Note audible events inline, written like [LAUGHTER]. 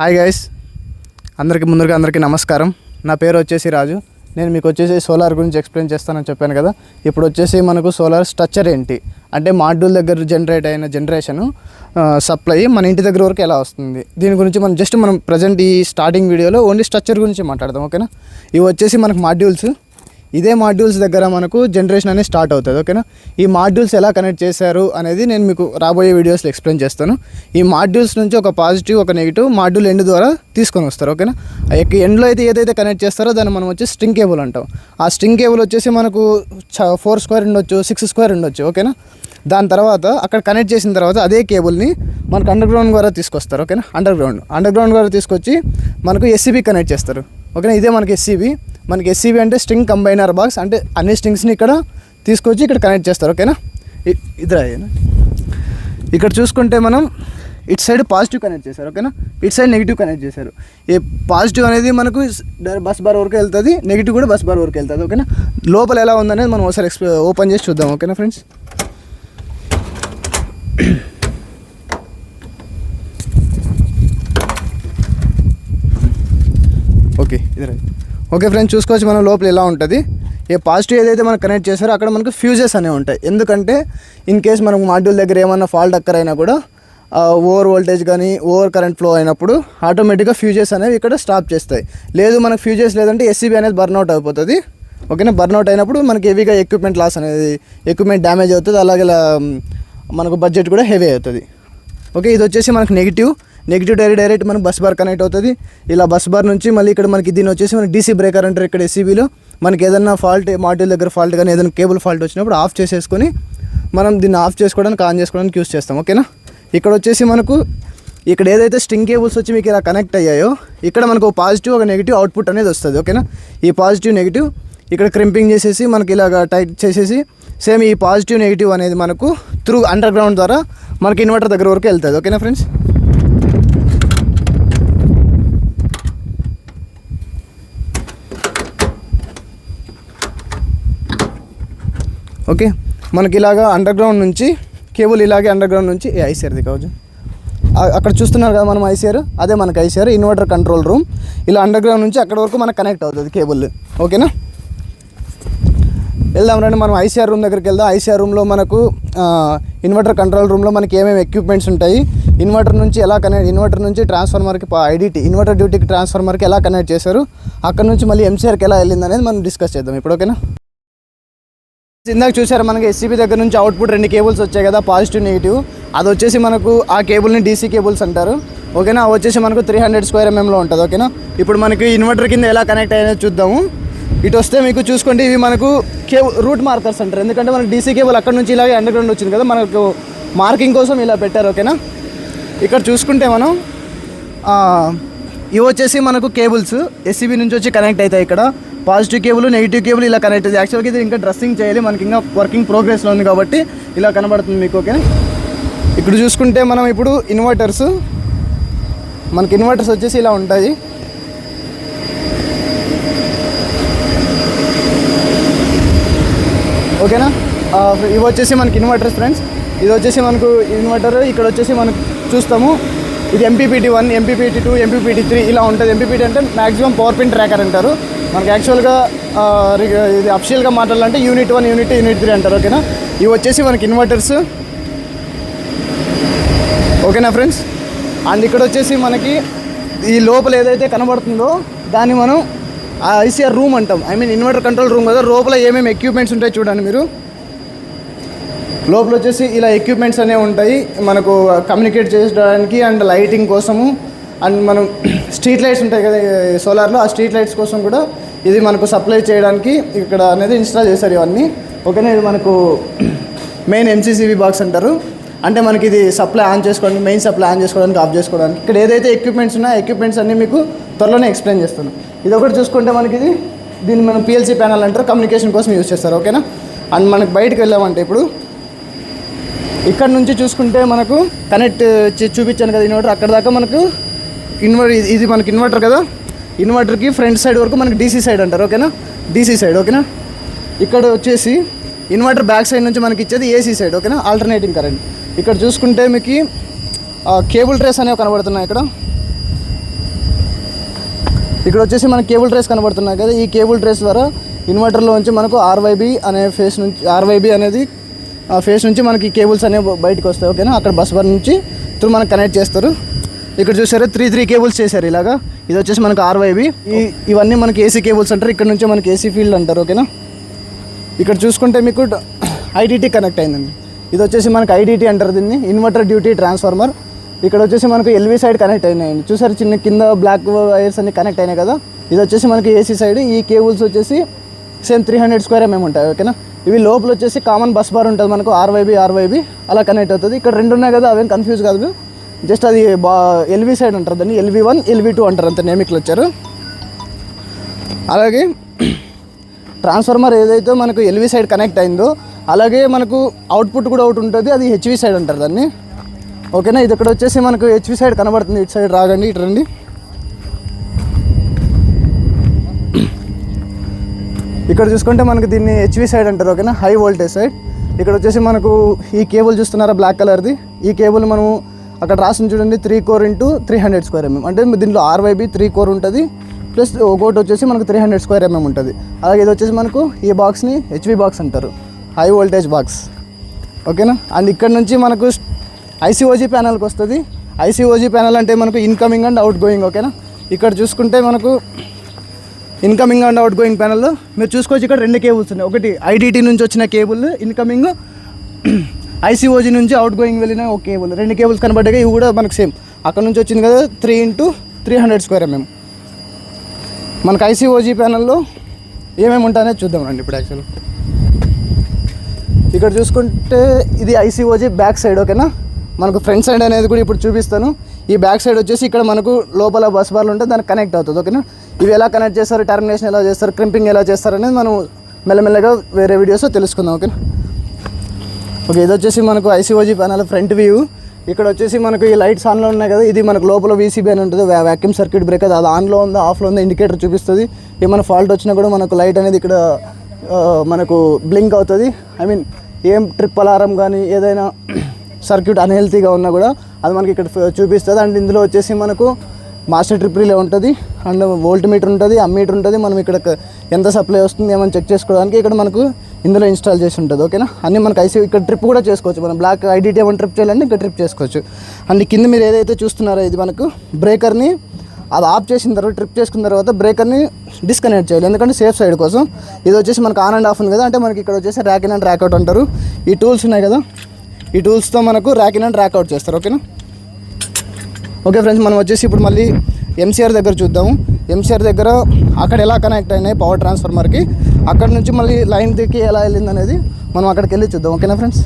Hi guys అందరికీ ముందుగా అందరికీ నమస్కారం. నా పేరు వచ్చేసి రాజు. నేను మీకు వచ్చేసి సోలార్ గురించి ఎక్స్ప్లెయిన్ చేస్తానని చెప్పాను కదా. ఇప్పుడు వచ్చేసి మనకు సోలార్ స్ట్రక్చర్ ఏంటి? అంటే మాడ్యూల్ దగ్గర జనరేట్ అయిన జనరేషన్ సప్లై మన ఇంటి దగ్గర వరకు ఎలా వస్తుంది? దీని గురించి మనం జస్ట్ మనం ప్రజెంట్ ఈ స్టార్టింగ్ వీడియోలో ఓన్లీ స్ట్రక్చర్ గురించి మాట్లాడదాం ఓకేనా ఇవి వచ్చేసి మనకు మాడ్యూల్స్ ఇదే మాడ్యూల్స్ దగ్గర మనకు జనరేషన్ అనేది స్టార్ట్ అవుతుంది ఓకేనా ఈ మాడ్యూల్స్ ఎలా కనెక్ట్ చేశారు అనేది నేను మీకు రాబోయే వీడియోస్లో ఎక్స్ప్లెయిన్ చేస్తాను. ఈ మాడ్యూల్స్ నుంచి ఒక పాజిటివ్ ఒక నెగిటివ్ మాడ్యూల్ ఎండ్ ద్వారా తీసుకొని వస్తారు ఓకేనా ఆ యొక్క ఎండ్లో అయితే ఏదైతే కనెక్ట్ చేస్తారో దాన్ని మనం వచ్చి స్ట్రింగ్ కేబుల్ అంటాం. ఆ స్ట్రింగ్ కేబుల్ వచ్చేసి మనకు ఫోర్ స్క్వేర్ ఉండొచ్చు సిక్స్ స్క్వేర్ ఉండొచ్చు ఓకేనా దాని తర్వాత అక్కడ కనెక్ట్ చేసిన తర్వాత అదే కేబుల్ని మనకు అండర్ గ్రౌండ్ ద్వారా తీసుకొస్తారు ఓకేనా అండర్ గ్రౌండ్ అండర్ గ్రౌండ్ ద్వారా తీసుకొచ్చి మనకు ఎస్సీబీ కనెక్ట్ చేస్తారు ఓకేనా ఇదే మనకి ఎస్సీబీ మనకి ఎస్సీబీ అంటే స్ట్రింగ్ కంబైనర్ బాక్స్ అంటే అన్ని స్ట్రింగ్స్ని ఇక్కడ తీసుకొచ్చి ఇక్కడ కనెక్ట్ చేస్తారు. ఓకేనా? ఇద్దరు ఇక్కడ చూసుకుంటే మనం ఇటు సైడ్ పాజిటివ్ కనెక్ట్ చేశారు. ఓకేనా? ఇటు సైడ్ నెగిటివ్ కనెక్ట్ చేశారు. ఈ పాజిటివ్ అనేది మనకు బస్ బార్ వరకు వెళ్తుంది. నెగిటివ్ కూడా బస్ బార్ వరకు వెళ్తుంది. ఓకేనా? లోపల ఎలా ఉందనేది మనం ఒకసారి ఎక్స్ప్లె ఓపెన్ చేసి చూద్దాం. ఓకేనా ఫ్రెండ్స్ ఓకే ఇదే ఓకే ఫ్రెండ్స్ చూసుకోవచ్చు మనం లోపల ఎలా ఉంటుంది. ఏ పాజిటివ్ ఏదైతే మనం కనెక్ట్ చేశారో అక్కడ మనకు ఫ్యూజెస్ అనేవి ఉంటాయి. ఎందుకంటే ఇన్ కేస్ మనం మాడ్యూల్ దగ్గర ఏమైనా ఫాల్ట్ అక్కర్ అయినా కూడా ఓవర్ వోల్టేజ్ కానీ ఓవర్ కరెంట్ ఫ్లో అయినప్పుడు ఆటోమేటిక్గా ఫ్యూజెస్ అనేవి ఇక్కడ స్టాప్ చేస్తాయి. లేదు మనకు ఫ్యూజెస్ లేదంటే ఎస్సీబీ అనేది బర్న్అవుట్ అయిపోతుంది. ఓకేనా? బర్న్అవుట్ అయినప్పుడు మనకి హెవీగా ఎక్విప్మెంట్ లాస్ అనేది ఎక్విప్మెంట్ డ్యామేజ్ అవుతుంది. అలాగే మనకు బడ్జెట్ కూడా హెవీ అవుతుంది. ఓకే ఇది వచ్చేసి మనకు నెగిటివ్ నెగిటివ్ డైరెక్ట్ డైరెక్ట్ మనకు బస్ బార్ కనెక్ట్ అవుతుంది. ఇలా బస్ బార్ నుంచి మళ్ళీ ఇక్కడ మనకి దీని వచ్చేసి మనకి డీసీ బ్రేకర్ అంటారు ఇక్కడ ఎస్సీబీలో మనకి ఏదైనా ఫాల్ట్ మాడ్యూల్ దగ్గర ఫాల్ట్ కానీ ఏదైనా కేబుల్ ఫాల్ట్ వచ్చినప్పుడు ఆఫ్ చేసేసుకొని మనం దీన్ని ఆఫ్ చేసుకోవడానికి ఆన్ చేసుకోవడానికి యూస్ చేస్తాం. ఓకేనా ఇక్కడ వచ్చేసి మనకు ఇక్కడ ఏదైతే స్ట్రింగ్ కేబుల్స్ వచ్చి మీకు ఇలా కనెక్ట్ అయ్యాయో ఇక్కడ మనకు ఒక పాజిటివ్ ఒక నెగిటివ్ అవుట్పుట్ అనేది వస్తుంది. ఓకేనా ఈ పాజిటివ్ నెగిటివ్ ఇక్కడ క్రింపింగ్ చేసేసి మనకి ఇలాగ టైట్ చేసేసి సేమ్ ఈ పాజిటివ్ నెగిటివ్ అనేది మనకు త్రూ అండర్ గ్రౌండ్ ద్వారా మనకి ఇన్వర్టర్ దగ్గర వరకు వెళ్తుంది. ఓకేనా ఫ్రెండ్స్ ఓకే మనకి ఇలాగా అండర్ గ్రౌండ్ నుంచి కేబుల్ ఇలాగే అండర్ గ్రౌండ్ నుంచి ఏ ఐసీఆర్ది కావచ్చు. అక్కడ చూస్తున్నారు కదా మనం ఐసీఆర్ అదే మనకి ఐసీఆర్ ఇన్వర్టర్ కంట్రోల్ రూమ్ ఇలా అండర్ గ్రౌండ్ నుంచి అక్కడ వరకు మనకు కనెక్ట్ అవుతుంది కేబుల్ ఓకేనా వెళ్దాం రండి మనం ఐసీఆర్ రూమ్ దగ్గరికి వెళ్దాం. ఐసీఆర్ రూమ్లో మనకు ఇన్వర్టర్ కంట్రోల్ రూమ్లో మనకి ఏమేమి ఎక్విప్మెంట్స్ ఉంటాయి ఇన్వర్టర్ నుంచి ఎలా కనెక్ట్ ఇన్వర్టర్ నుంచి ట్రాన్స్ఫార్మర్కి ఐడిటీ ఇన్వర్టర్ డ్యూటీకి ట్రాన్స్ఫార్మర్కి ఎలా కనెక్ట్ చేశారు అక్కడ నుంచి మళ్ళీ ఎంసీఆర్కి ఎలా వెళ్ళింది అనేది మనం డిస్కస్ చేద్దాం ఇప్పుడు ఓకేనా? ఇందాక చూసారు మనకి ఎస్సీబీ దగ్గర నుంచి అవుట్పుట్ రెండు కేబుల్స్ వచ్చాయి కదా పాజిటివ్ నెగిటివ్ అది వచ్చేసి మనకు ఆ కేబుల్ని డీసీ కేబుల్స్ అంటారు. ఓకేనా? వచ్చేసి మనకు త్రీ హండ్రెడ్ స్క్వేర్ ఎంఎంలో ఉంటుంది ఓకేనా? ఇప్పుడు మనకి ఇన్వర్టర్ కింద ఎలా కనెక్ట్ అయ్యేది చూద్దాము. ఇటు వస్తే మీకు చూసుకోండి ఇవి మనకు కేబుల్ రూట్ మార్కర్స్ అంటారు. ఎందుకంటే మనకు డీసీ కేబుల్ అక్కడ నుంచి ఇలాగే అండర్ గ్రౌండ్ వచ్చింది కదా మనకు మార్కింగ్ కోసం ఇలా పెట్టారు ఓకేనా? ఇక్కడ చూసుకుంటే మనం ఇవి వచ్చేసి మనకు కేబుల్స్ ఎస్సీబీ నుంచి వచ్చి కనెక్ట్ అవుతాయి ఇక్కడ. పాజిటివ్ కేబుల్ నెగిటివ్ కేబుల్ ఇలా కనెక్ట్ అవుతుంది యాక్చువల్గా ఇది ఇంకా డ్రెస్సింగ్ చేయాలి మనకి ఇంకా వర్కింగ్ ప్రోగ్రెస్లో ఉంది కాబట్టి ఇలా కనబడుతుంది మీకు ఓకే ఇక్కడ చూసుకుంటే మనం ఇప్పుడు ఇన్వర్టర్స్ మనకి ఇన్వర్టర్స్ వచ్చేసి ఇలా ఉంటాయి. ఓకేనా? ఇవి వచ్చేసి మనకి ఇన్వర్టర్స్ ఫ్రెండ్స్. ఇది వచ్చేసి మనకు ఇన్వర్టర్ ఇక్కడ వచ్చేసి మనకు చూస్తాము. ఇది MPPT one MPPT two MPPT three ఇలా ఉంటుంది. ఎంపీపీటీ అంటే మాక్సిమం పవర్ పిన్ ట్రాకర్ అంటారు. మనకి యాక్చువల్గా ఇది అఫిషియల్గా మాట్లాడాలంటే unit one unit unit three అంటారు. ఓకేనా? ఇవి వచ్చేసి మనకి ఇన్వర్టర్స్. ఓకేనా ఫ్రెండ్స్? అండ్ ఇక్కడ వచ్చేసి మనకి ఈ లోపల ఏదైతే కనబడుతుందో దాన్ని మనం ఐసీఆర్ రూమ్ అంటాం. I mean inverter control room కదా. లోపల ఏమేమి ఎక్విప్మెంట్స్ ఉంటాయి చూడండి మీరు. లోపల వచ్చేసి ఇలా ఎక్విప్మెంట్స్ అనేవి ఉంటాయి. మనకు కమ్యూనికేట్ చేయడానికి అండ్ లైటింగ్ కోసము. అండ్ మనం [CLEARS THROAT] స్ట్రీట్ లైట్స్ ఉంటాయి కదా సోలార్లో ఆ స్ట్రీట్ లైట్స్ కోసం కూడా ఇది మనకు సప్లై చేయడానికి ఇక్కడ అనేది ఇన్స్టాల్ చేశారు ఇవన్నీ. ఓకేనా ఇది మనకు మెయిన్ ఎంసీసీబీ బాక్స్ అంటారు. అంటే మనకి ఇది సప్లై ఆన్ చేసుకోవడానికి మెయిన్ సప్లై ఆన్ చేసుకోవడానికి ఆఫ్ చేసుకోవడానికి. ఇక్కడ ఏదైతే ఎక్విప్మెంట్స్ ఉన్నాయో ఎక్విప్మెంట్స్ అన్నీ మీకు త్వరలోనే ఎక్స్ప్లెయిన్ చేస్తాను. ఇది ఒకటి చూసుకుంటే మనకి ఇది దీన్ని మనం పిఎల్సీ ప్యానల్ అంటారు కమ్యూనికేషన్ కోసం యూజ్ చేస్తారు ఓకేనా అండ్ మనకి బయటకు వెళ్ళామంటే ఇప్పుడు ఇక్కడ నుంచి చూసుకుంటే మనకు కనెక్ట్ చూపించాను కదా ఇన్వర్టర్ అక్కడ దాకా మనకు ఇన్వర్టర్ ఇది మనకి ఇన్వర్టర్ కదా? ఇన్వర్టర్కి ఫ్రంట్ సైడ్ వరకు మనకి డీసీ సైడ్ అంటారు ఓకేనా డీసీ సైడ్ ఓకేనా ఇక్కడ వచ్చేసి ఇన్వర్టర్ బ్యాక్ సైడ్ నుంచి మనకి ఇచ్చేది ఏసీ సైడ్ ఓకేనా ఆల్టర్నేటింగ్ కరెంట్ ఇక్కడ చూసుకుంటే మీకు కేబుల్ ట్రేస్ అనేవి కనబడుతున్నాయి ఇక్కడ. ఇక్కడ వచ్చేసి మనకి కేబుల్ ట్రేస్ కనబడుతున్నాయి కదా. ఈ కేబుల్ ట్రేస్ ద్వారా ఇన్వర్టర్లో నుంచి మనకు ఆర్వైబి అనే ఫేస్ నుంచి ఆర్వైబి అనేది ఆ ఫేస్ నుంచి మనకి కేబుల్స్ అనేవి బయటకు వస్తాయి ఓకేనా? అక్కడ బస్ బార్ నుంచి త్రూ మనకు కనెక్ట్ చేస్తారు. ఇక్కడ చూసారు? త్రీ త్రీ కేబుల్స్ చేశారు ఇలాగా. ఇది వచ్చేసి మనకు ఆర్వైబి. ఈ ఇవన్నీ మనకి ఏసీ కేబుల్స్ అంటారు. ఇక్కడ నుంచి మనకి ఏసీ ఫీల్డ్ అంటారు ఓకేనా? ఇక్కడ చూసుకుంటే మీకు ఐడిటీ కనెక్ట్ అయిందండి. ఇది వచ్చేసి మనకి ఐడిటీ అంటారు దీన్ని. Inverter duty transformer. ఇక్కడ వచ్చేసి మనకు ఎల్వి సైడ్ కనెక్ట్ అయినాయండి చూసారు చిన్న కింద బ్లాక్ వైర్స్ అన్ని కనెక్ట్ అయినాయి కదా? ఇది వచ్చేసి మనకి ఏసీ సైడ్. ఈ కేబుల్స్ వచ్చేసి same three hundred square mm ఉంటాయి ఓకేనా? ఇవి లోపల వచ్చేసి కామన్ బస్ బార్ ఉంటుంది మనకు ఆర్వైబీ ఆర్వైబీ అలా కనెక్ట్ అవుతుంది. ఇక్కడ రెండు ఉన్నాయి కదా అవేం కన్ఫ్యూజ్ కాదు. జస్ట్ అది బా ఎల్వి సైడ్ అంటారు దాన్ని. ఎల్వి వన్ ఎల్వి టూ అంటారు అంత నేమిక్లు వచ్చారు. అలాగే ట్రాన్స్ఫార్మర్ ఏదైతే మనకు ఎల్వి సైడ్ కనెక్ట్ అయిందో అలాగే మనకు అవుట్పుట్ కూడా ఒకటి ఉంటుంది అది హెచ్వి సైడ్ అంటారు దాన్ని. ఓకేనా? ఇది ఇక్కడ వచ్చేసి మనకు హెచ్వి సైడ్ కనబడుతుంది. ఇటు సైడ్ రాగండి ఇటు రండి. ఇక్కడ చూసుకుంటే మనకు దీన్ని హెచ్వి సైడ్ అంటారు ఓకేనా? High voltage side. ఇక్కడ వచ్చేసి మనకు ఈ కేబుల్ చూస్తున్నారా బ్లాక్ కలర్ది? ఈ కేబుల్ మనము అక్కడ రాసిన చూడండి three core into three hundred square mm అంటే దీంట్లో ఆర్వైబీ త్రీ కోర్ ఉంటుంది. ప్లస్ ఒకటి వచ్చేసి మనకు త్రీ హండ్రెడ్ స్క్వేర్ ఎంఎం ఉంటుంది. అలాగే ఇది వచ్చేసి మనకు ఈ బాక్స్ని హెచ్వి బాక్స్ అంటారు. హై వోల్టేజ్ బాక్స్ ఓకేనా? అండ్ ఇక్కడ నుంచి మనకు ఐసీఓజీ ప్యానల్కి వస్తుంది. ఐసీఓజీ ప్యానల్ అంటే మనకు ఇన్కమింగ్ అండ్ అవుట్ గోయింగ్ ఓకేనా? ఇక్కడ చూసుకుంటే మనకు ఇన్కమింగ్ అండ్ అవుట్ గోయింగ్ ప్యానల్లో మీరు చూసుకోవచ్చు ఇక్కడ రెండు కేబుల్స్ ఉన్నాయి. ఒకటి ఐడిటీ నుంచి వచ్చిన కేబుల్ ఇన్కమింగ్ ఐసీఓజీ నుంచి అవుట్ గోయింగ్ వెళ్ళిన ఒక కేబుల్ రెండు కేబుల్స్ కనబడ్డాయి ఇవి కూడా మనకు సేమ్ అక్కడ నుంచి వచ్చింది కదా three into three hundred square mm మనకు ఐసీఓజీ ప్యానల్లో ఏమేమి ఉంటాయనేది చూద్దాం రండి ఇప్పుడు యాక్చువల్ ఇక్కడ చూసుకుంటే ఇది ఐసీఓజీ బ్యాక్ సైడ్ ఓకేనా? మనకు ఫ్రంట్ సైడ్ అనేది కూడా ఇప్పుడు చూపిస్తాను. ఈ బ్యాక్ సైడ్ వచ్చేసి ఇక్కడ మనకు లోపల బస్ బార్లు ఉంటే దానికి కనెక్ట్ అవుతుంది ఓకేనా? ఇవి ఎలా కనెక్ట్ చేస్తారు టర్మినేషన్ ఎలా చేస్తారు క్రింపింగ్ ఎలా చేస్తారు అనేది మనం మెల్లమెల్లగా వేరే వీడియోస్లో తెలుసుకుందాం ఓకేనా? ఓకే ఇది వచ్చేసి మనకు ఐసీఓజీ ప్యానల్ ఫ్రంట్ వ్యూ. ఇక్కడ వచ్చేసి మనకు ఈ లైట్స్ ఆన్లో ఉన్నాయి కదా ఇది మనకు లోపల వీసీబీ అని ఉంటుంది వ్యాక్యూమ్ సర్క్యూట్ బ్రేకర్ అది ఆన్లో ఉందా ఆఫ్లో ఉందా ఇండికేటర్ చూపిస్తుంది. ఏమైనా ఫాల్ట్ వచ్చినా కూడా మనకు లైట్ అనేది ఇక్కడ మనకు బ్లింక్ అవుతుంది. ఐ మీన్ ఏం ట్రిప్ అలారం కానీ ఏదైనా [CLEARS THROAT] సర్క్యూట్ అన్హెల్తీగా ఉన్నా కూడా అది మనకి ఇక్కడ చూపిస్తుంది. అండ్ ఇందులో వచ్చేసి మనకు మాస్టర్ ట్రిప్ ఉంటుంది అండ్ వోల్ట్ మీటర్ ఉంటుంది అమ్మీటర్ ఉంటుంది. మనం ఇక్కడ ఎంత సప్లై వస్తుంది ఏమని చెక్ చేసుకోవడానికి ఇక్కడ మనకు ఇందులో ఇన్స్టాల్ చేసి ఉంటుంది ఓకేనా? అన్నీ మనకు ఐసీ ఇక్కడ ట్రిప్ కూడా చేసుకోవచ్చు. మనం బ్లాక్ ఐడిటీ ఏమైనా ట్రిప్ చేయాలంటే ఇక్కడ ట్రిప్ చేసుకోవచ్చు. అండ్ కింద మీరు ఏదైతే చూస్తున్నారో ఇది మనకు బ్రేకర్ని అది ఆఫ్ చేసిన తర్వాత ట్రిప్ చేసుకున్న తర్వాత బ్రేకర్ని డిస్కనెక్ట్ చేయాలి. ఎందుకంటే సేఫ్ సైడ్ కోసం. ఇది వచ్చేసి మనకు ఆన్ అండ్ ఆఫ్ ఉంది కదా అంటే మనకి ఇక్కడ వచ్చేసి rack in and rack out అంటారు. ఈ టూల్స్ ఉన్నాయి కదా ఈ టూల్స్తో మనకు rack in and rack out చేస్తారు ఓకేనా? ఓకే ఫ్రెండ్స్ మనం వచ్చేసి ఇప్పుడు మళ్ళీ ఎంసీఆర్ దగ్గర చూద్దాము ఎంసీఆర్ దగ్గర అక్కడ ఎలా కనెక్ట్ అయినాయి పవర్ ట్రాన్స్ఫార్మర్కి అక్కడ నుంచి మళ్ళీ లైన్ దిక్కి ఎలా వెళ్ళింది అనేది మనం అక్కడికి వెళ్ళి చూద్దాం. ఓకేనా ఫ్రెండ్స్?